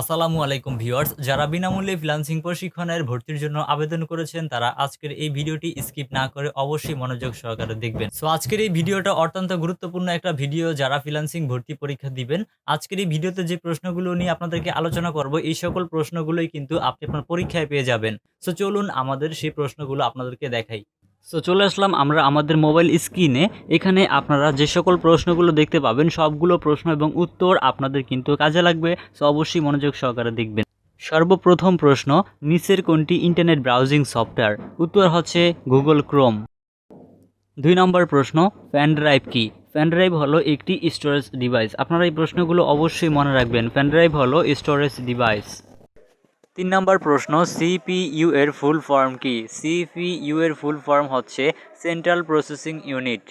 আসসালামু আলাইকুম ভিউয়ার্স, যারা বিনামূল্যে ফ্রিল্যান্সিং প্রশিক্ষণের ভর্তির জন্য আবেদন করেছেন, তারা আজকের এই ভিডিওটি স্কিপ না করে অবশ্যই মনোযোগ সহকারে দেখবেন। সো আজকের এই ভিডিওটা অত্যন্ত গুরুত্বপূর্ণ একটা ভিডিও যারা ফ্রিল্যান্সিং ভর্তি পরীক্ষা দিবেন, আজকের এই ভিডিওতে যে প্রশ্নগুলো নিয়ে আপনাদেরকে আলোচনা করব, এই সকল প্রশ্নগুলোই কিন্তু আপনি আপনার পরীক্ষায় পেয়ে যাবেন। সো চলুন আমাদের সেই প্রশ্নগুলো আপনাদেরকে দেখাই। সো চলে আসলাম আমরা আমাদের মোবাইল স্ক্রিনে এখানে আপনারা যে সকল প্রশ্নগুলো দেখতে পাবেন, সবগুলো প্রশ্ন এবং উত্তর আপনাদের কিন্তু কাজে লাগবে। সো অবশ্যই মনোযোগ সহকারে দেখবেন। সর্বপ্রথম প্রশ্ন, নিচের কোনটি ইন্টারনেট ব্রাউজিং সফটওয়্যার উত্তর হচ্ছে গুগল ক্রোম দুই নম্বর প্রশ্ন প্যান ড্রাইভ কি? প্যান ড্রাইভ হলো একটি স্টোরেজ ডিভাইস আপনারা এই প্রশ্নগুলো অবশ্যই মনে রাখবেন। প্যান ড্রাইভ হলো স্টোরেজ ডিভাইস তিন নম্বর প্রশ্ন সিপিইউ এর ফুল ফর্ম কি? সিপিইউ এর ফুল ফর্ম হচ্ছে সেন্ট্রাল প্রসেসিং ইউনিট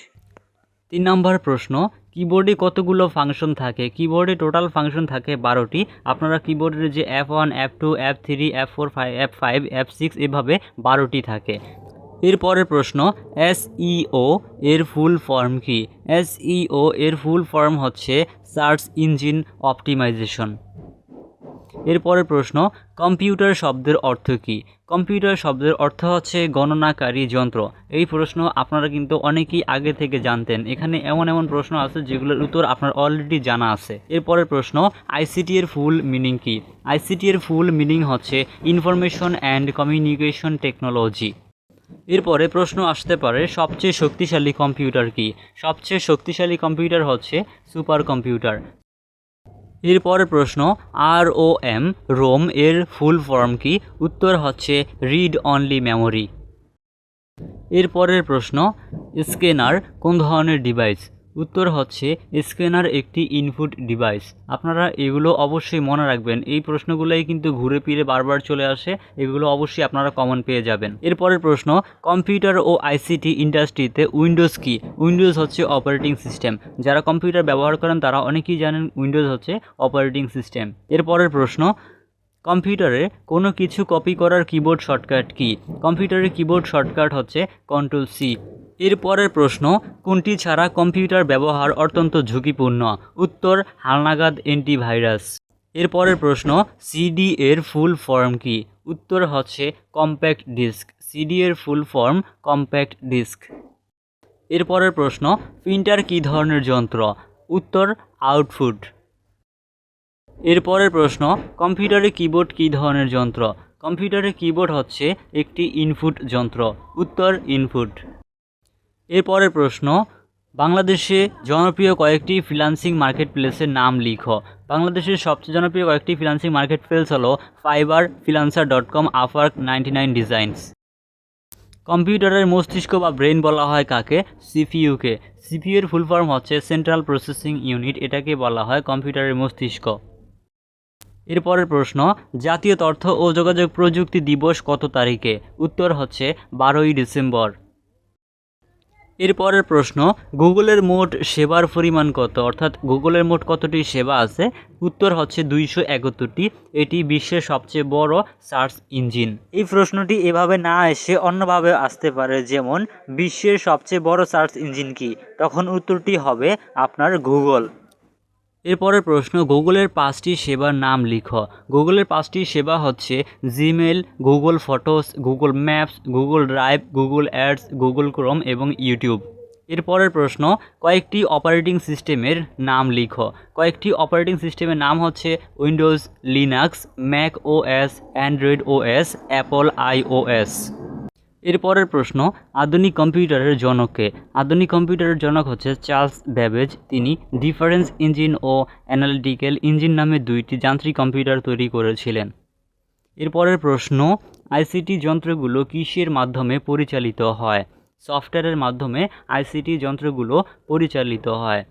তিন নম্বর প্রশ্ন, কিবোর্ডে কতগুলো ফাংশন থাকে? কিবোর্ডে টোটাল ফাংশন থাকে বারোটি। আপনারা কিবোর্ডের যে F one F two F three F four five F five F six এভাবে বারোটি থাকে। এরপরের প্রশ্ন এসইও এর ফুল ফর্ম কি? এসইও এর ফুল ফর্ম হচ্ছে সার্চ ইঞ্জিন অপটিমাইজেশন এরপরের প্রশ্ন, কম্পিউটার শব্দের অর্থ কী? কম্পিউটার শব্দের অর্থ হচ্ছে গণনাকারী যন্ত্র। এই প্রশ্ন আপনারা কিন্তু অনেকেই আগে থেকে জানতেন। এখানে এমন এমন প্রশ্ন আছে যেগুলোর উত্তর আপনার অলরেডি জানা আছে। এরপরের প্রশ্ন আইসিটি এর ফুল মিনিং কি? আইসিটি এর ফুল মিনিং হচ্ছে ইনফরমেশন অ্যান্ড কমিউনিকেশন টেকনোলজি এরপরে প্রশ্ন আসতে পারে, সবচেয়ে শক্তিশালী কম্পিউটার কি? সবচেয়ে শক্তিশালী কম্পিউটার হচ্ছে সুপার কম্পিউটার এরপরের প্রশ্ন আর ও এম রোম, এর ফুল ফর্ম কি? উত্তর হচ্ছে রিড অনলি মেমোরি এরপরের প্রশ্ন স্ক্যানার কোন ধরনের ডিভাইস উত্তর হচ্ছে স্ক্যানার একটি ইনপুট ডিভাইস। আপনারা এগুলো অবশ্যই মনে রাখবেন। এই প্রশ্নগুলোই কিন্তু ঘুরে ফিরে বারবার চলে আসে। এগুলো অবশ্যই আপনারা কমন পেয়ে যাবেন। এরপরের প্রশ্ন, কম্পিউটার ও আইসিটি ইন্ডাস্ট্রিতে উইন্ডোজ কি? উইন্ডোজ হচ্ছে অপারেটিং সিস্টেম। যারা কম্পিউটার ব্যবহার করেন তারা অনেকেই জানেন উইন্ডোজ হচ্ছে অপারেটিং সিস্টেম। এরপরের প্রশ্ন কম্পিউটারে কোনো কিছু কপি করার কিবোর্ড শর্টকাট কি? কম্পিউটারের কিবোর্ড শর্টকাট হচ্ছে কন্ট্রোল সি এরপরের প্রশ্ন, কোনটি ছাড়া কম্পিউটার ব্যবহার অত্যন্ত ঝুঁকিপূর্ণ? উত্তর, হালনাগাদ অ্যান্টিভাইরাস এরপরের প্রশ্ন সিডি এর ফুল ফর্ম কি? উত্তর হচ্ছে কম্প্যাক্ট ডিস্ক সিডি এর ফুল ফর্ম কম্প্যাক্ট ডিস্ক এরপরের প্রশ্ন প্রিন্টার কী ধরনের যন্ত্র? উত্তর আউটপুট এরপরের প্রশ্ন, কম্পিউটারে কিবোর্ড কী ধরনের যন্ত্র? কম্পিউটারে কিবোর্ড হচ্ছে একটি ইনপুট যন্ত্র। উত্তর, ইনপুট। এরপরের প্রশ্ন, বাংলাদেশে জনপ্রিয় কয়েকটি ফ্রিল্যান্সিং মার্কেট প্লেসের নাম লিখো। বাংলাদেশের সবচেয়ে জনপ্রিয় কয়েকটি ফ্রিল্যান্সিং মার্কেট প্লেস হলো Fiverr Freelancer dot com Upwork ninety nine designs. কম্পিউটারের মস্তিষ্ক বা ব্রেন বলা হয় কাকে? সিপিইউকে। সিপিইউ এর ফুল ফর্ম হচ্ছে সেন্ট্রাল প্রসেসিং ইউনিট, এটাকে বলা হয় কম্পিউটারের মস্তিষ্ক। এরপরের প্রশ্ন, জাতীয় তথ্য ও যোগাযোগ প্রযুক্তি দিবস কত তারিখে? উত্তর হচ্ছে, বারোই ডিসেম্বর। এরপরের প্রশ্ন, গুগলের মোট সেবার পরিমাণ কত? অর্থাৎ গুগলের মোট কতটি সেবা আছে? উত্তর হচ্ছে, দুইশো একাত্তরটি। এটি বিশ্বের সবচেয়ে বড় সার্চ ইঞ্জিন। এই প্রশ্নটি এভাবে না এসে অন্যভাবে আসতে পারে, যেমন, বিশ্বের সবচেয়ে বড় সার্চ ইঞ্জিন কি? তখন উত্তরটি হবে, আপনার গুগল। এরপরের প্রশ্ন, গুগলের পাঁচটি সেবার নাম লিখো। গুগলের পাঁচটি সেবা হচ্ছে Gmail Google Photos, Google Maps, Google Drive, Google Ads, Google Chrome এবং ইউটিউব। এরপরের প্রশ্ন, কয়েকটি অপারেটিং সিস্টেমের নাম লিখো। কয়েকটি অপারেটিং সিস্টেমের নাম হচ্ছে Windows, Linux, Mac OS, Android OS, Apple iOS এরপরের প্রশ্ন, আধুনিক কম্পিউটারের জনককে। আধুনিক কম্পিউটারের জনক হচ্ছে চার্লস ব্যাবেজ। তিনি ডিফারেন্স ইঞ্জিন ও অ্যানালিটিক্যাল ইঞ্জিন নামে দুইটি যান্ত্রিক কম্পিউটার তৈরি করেছিলেন। এরপরের প্রশ্ন, আইসিটি যন্ত্রগুলো কিসের মাধ্যমে পরিচালিত হয়? সফটওয়্যারের মাধ্যমে আইসিটি যন্ত্রগুলো পরিচালিত হয়।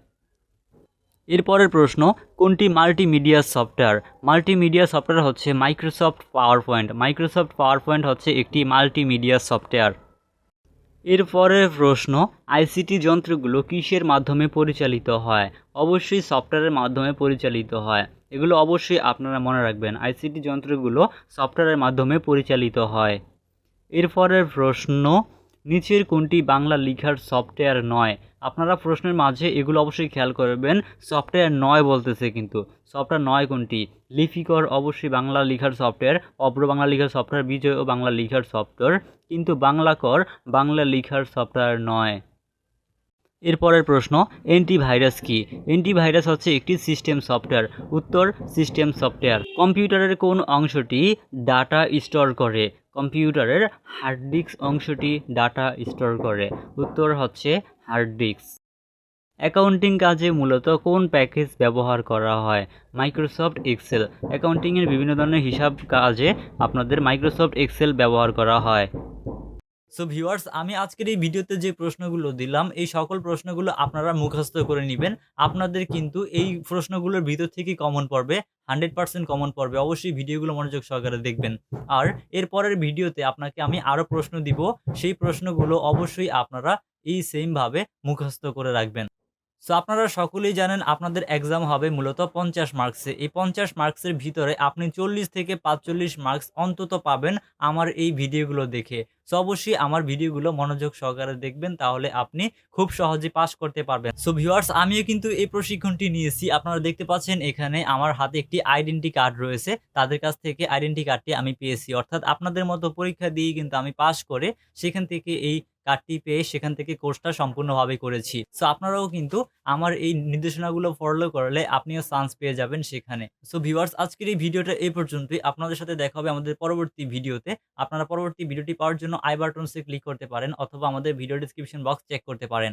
এরপরের প্রশ্ন, কোনটি মাল্টিমিডিয়া সফটওয়্যার মাল্টিমিডিয়া সফটওয়্যার হচ্ছে Microsoft PowerPoint Microsoft PowerPoint হচ্ছে একটি মাল্টিমিডিয়া সফটওয়্যার এরপরের প্রশ্ন আইসিটি যন্ত্রগুলো কিসের মাধ্যমে পরিচালিত হয়? অবশ্যই সফটওয়্যারের মাধ্যমে পরিচালিত হয়। এগুলো অবশ্যই আপনারা মনে রাখবেন আইসিটি যন্ত্রগুলো সফটওয়্যারের মাধ্যমে পরিচালিত হয়। এরপরের প্রশ্ন, নিচের কোনটি বাংলা লেখার সফটওয়্যার নয়? আপনারা প্রশ্নের মাঝে এগুলো অবশ্যই খেয়াল করবেন। সফটওয়্যার নয় বলতেছে কিন্তু। সফটওয়্যার নয় কোনটি? লিপিকর অবশ্যই বাংলা লেখার সফটওয়্যার অপ্র বাংলা লিখার সফটওয়্যার, বিজয় ও বাংলা লিখার সফটওয়্যার। কিন্তু বাংলা কর, বাংলা লেখার সফটওয়্যার নয়। এরপরের প্রশ্ন অ্যান্টিভাইরাস কি? অ্যান্টিভাইরাস হচ্ছে একটি সিস্টেম সফটওয়্যার উত্তর সিস্টেম সফটওয়্যার কম্পিউটারের কোন অংশটি ডাটা স্টোর করে? কম্পিউটারের হার্ড ডিস্ক অংশটি ডাটা স্টোর করে। উত্তর হচ্ছে হার্ড ডিস্ক অ্যাকাউন্টিং কাজে মূলত কোন প্যাকেজ ব্যবহার করা হয়? মাইক্রোসফট এক্সেল অ্যাকাউন্টিংয়ের বিভিন্ন ধরনের হিসাব কাজে আপনাদের মাইক্রোসফট এক্সেল ব্যবহার করা হয়। সো ভিউয়ার্স আমি আজকের এই ভিডিওতে যে প্রশ্নগুলো দিলাম, এই সকল প্রশ্নগুলো আপনারা মুখস্থ করে নেবেন। আপনাদের কিন্তু এই প্রশ্নগুলোর ভিতর থেকে কমন পড়বে হান্ড্রেড পার্সেন্ট কমন পড়বে। অবশ্যই ভিডিওগুলো মনোযোগ সহকারে দেখবেন। আর এর পরের ভিডিওতে আপনাকে আমি আরও প্রশ্ন দিব, সেই প্রশ্নগুলো অবশ্যই আপনারা এই সেমভাবে মুখস্থ করে রাখবেন। সো আপনারা সকলেই জানেন আপনাদের এক্সাম হবে মূলত পঞ্চাশ মার্কসে এই পঞ্চাশ মার্কসের ভিতরে আপনি চল্লিশ থেকে পাঁচচল্লিশ মার্কস অন্তত পাবেন আমার এই ভিডিওগুলো দেখে। সো অবশ্যই আমার ভিডিওগুলো মনোযোগ সহকারে দেখবেন, তাহলে আপনি খুব সহজে পাস করতে পারবেন। সো ভিউয়ার্স আমিও কিন্তু এই প্রশিক্ষণটি নিয়েছি। আপনারা দেখতে পাচ্ছেন এখানে আমার হাতে একটি আইডেন্টি কার্ড রয়েছে। তাদের কাছ থেকে আইডেন্টি কার্ডটি আমি পেয়েছি। অর্থাৎ আপনাদের মতো পরীক্ষা দিয়ে কিন্তু আমি পাস করে সেখান থেকে এই কার্ডটি পেয়ে সেখান থেকে কোর্সটা সম্পূর্ণভাবে করেছি। সো আপনারাও কিন্তু আমার এই নির্দেশনাগুলো ফলো করলে আপনিও চান্স পেয়ে যাবেন সেখানে। সো ভিউয়ার্স আজকের এই ভিডিওটা এই পর্যন্তই। আপনাদের সাথে দেখা হবে আমাদের পরবর্তী ভিডিওতে। আপনারা পরবর্তী ভিডিওটি পাওয়ার জন্য আই বাটনসে ক্লিক করতে পারেন অথবা আমাদের ভিডিও ডিসক্রিপশন বক্স চেক করতে পারেন।